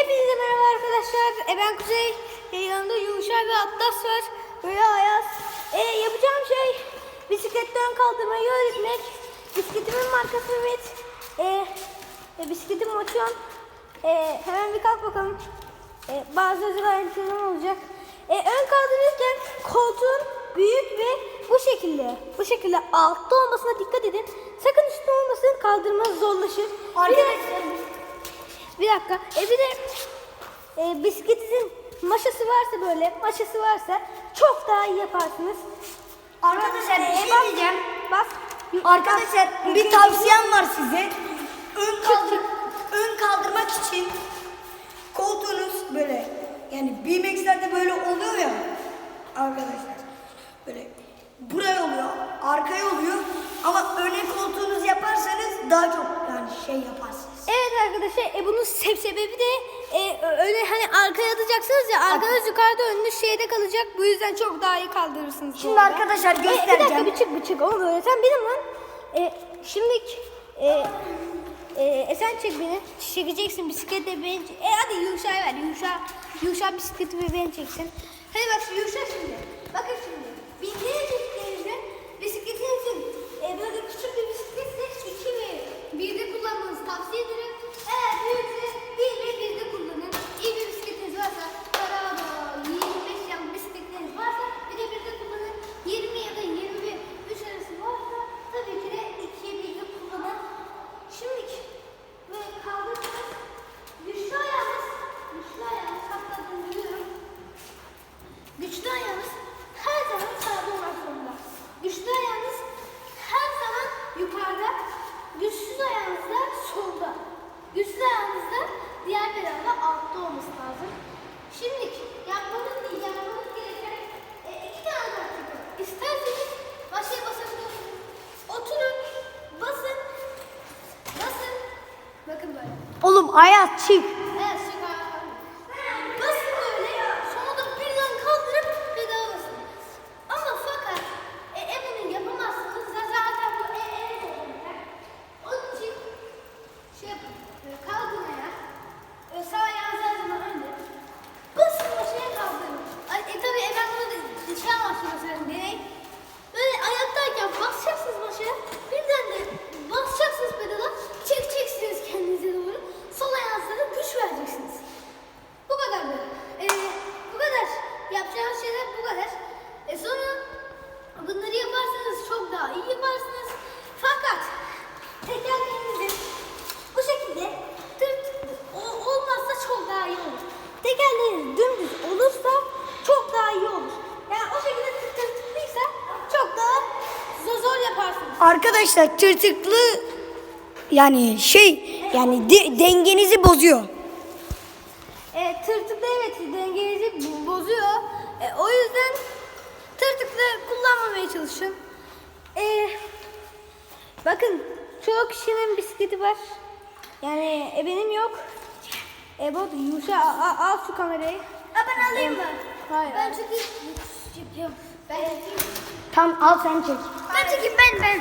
Hepinize merhaba arkadaşlar. E ben Kuzey. E, yanımda Yuşa ve Atlas var. Böyle Ayaz. E, yapacağım şey bisikletten kaldırmayı öğretmek. Bisikletimin markası Ümit. E, e, bisikletim motion. E, hemen bir kalk bakalım. E, bazı özel ayrıntılarım olacak. E, ön kaldırırken koltuğun büyük ve bu şekilde bu şekilde altta olmasına dikkat edin. Sakın üstte olmasın kaldırmanız zorlaşır. Arkadaşlar bir dakika. E bir de e, bisikletinizin maşası varsa böyle, maşası varsa çok daha iyi yaparsınız. Arkadaşlar bir E, şey bas, diyeceğim. Bas. Arkadaşlar bir tavsiyem var size. Ön, kaldır, ön kaldırmak için koltuğunuz böyle yani BMX'lerde böyle oluyor ya arkadaşlar. Böyle buraya oluyor, arkaya oluyor ama öne koltuğunuz yaparsanız daha çok şey yaparsınız. Evet arkadaşlar e, bunun se- sebebi de e, öyle hani arkaya atacaksınız ya arkanız yukarıda önünüz şeyde kalacak bu yüzden çok daha iyi kaldırırsınız. Şimdi bu arada. arkadaşlar E, bir dakika göstereceğim. bir çık bir çık onu böyle sen benim lan. E, şimdi e, e, e, sen çek beni. Çekeceksin bisiklete beni. E hadi Yuşa'ya ver. Yuşa, Yuşa bisikleti ve beni çeksin. Hadi bak Yuşa şimdi. Bakın şimdi. Bindiğiniz Oğlum ayak çık. Evet süper. Basın böyle sonra da birden kaldırıp pedala basın. Ama fakat e, e bunu yapamazsınız. Z- Zaten bu e e olacak. Onun için şey yapın. e, Kalkın ayağa. E, sağ ayağınızı her zaman önde. Basın başaya kaldırın. Ay, E tabi e, ben bunu da şey amaçlı mesela deney. Böyle ayaktayken basacaksınız başa. Birden de basacaksınız pedala. Çekeceksiniz kendinize doğru. Sol ayağınıza da güç vereceksiniz. Bu kadar böyle. Ee, bu kadar. Yapacağınız şeyler bu kadar. E sonra bunları yaparsanız çok daha iyi yaparsınız. Fakat tekerlerinizi bu şekilde tırt o- olmazsa çok daha iyi olur. Tekerleriniz dümdüz olursa çok daha iyi olur. Yani o şekilde tırt tırtıklıysa çok daha zor, zor yaparsınız. Arkadaşlar tırtıklı yani şey yani de- dengenizi bozuyor. E, tırtıklı evet dengenizi bo- bozuyor. E, o yüzden tırtıklı kullanmamaya çalışın. E, bakın çoğu kişinin bisikleti var. Yani e, benim yok. E, bu Yuşa al, al- şu kamerayı. Ha, ben alayım mı? Hayır. Ben çünkü çekiyorum. Ben Tam al sen çek. 把这个搬搬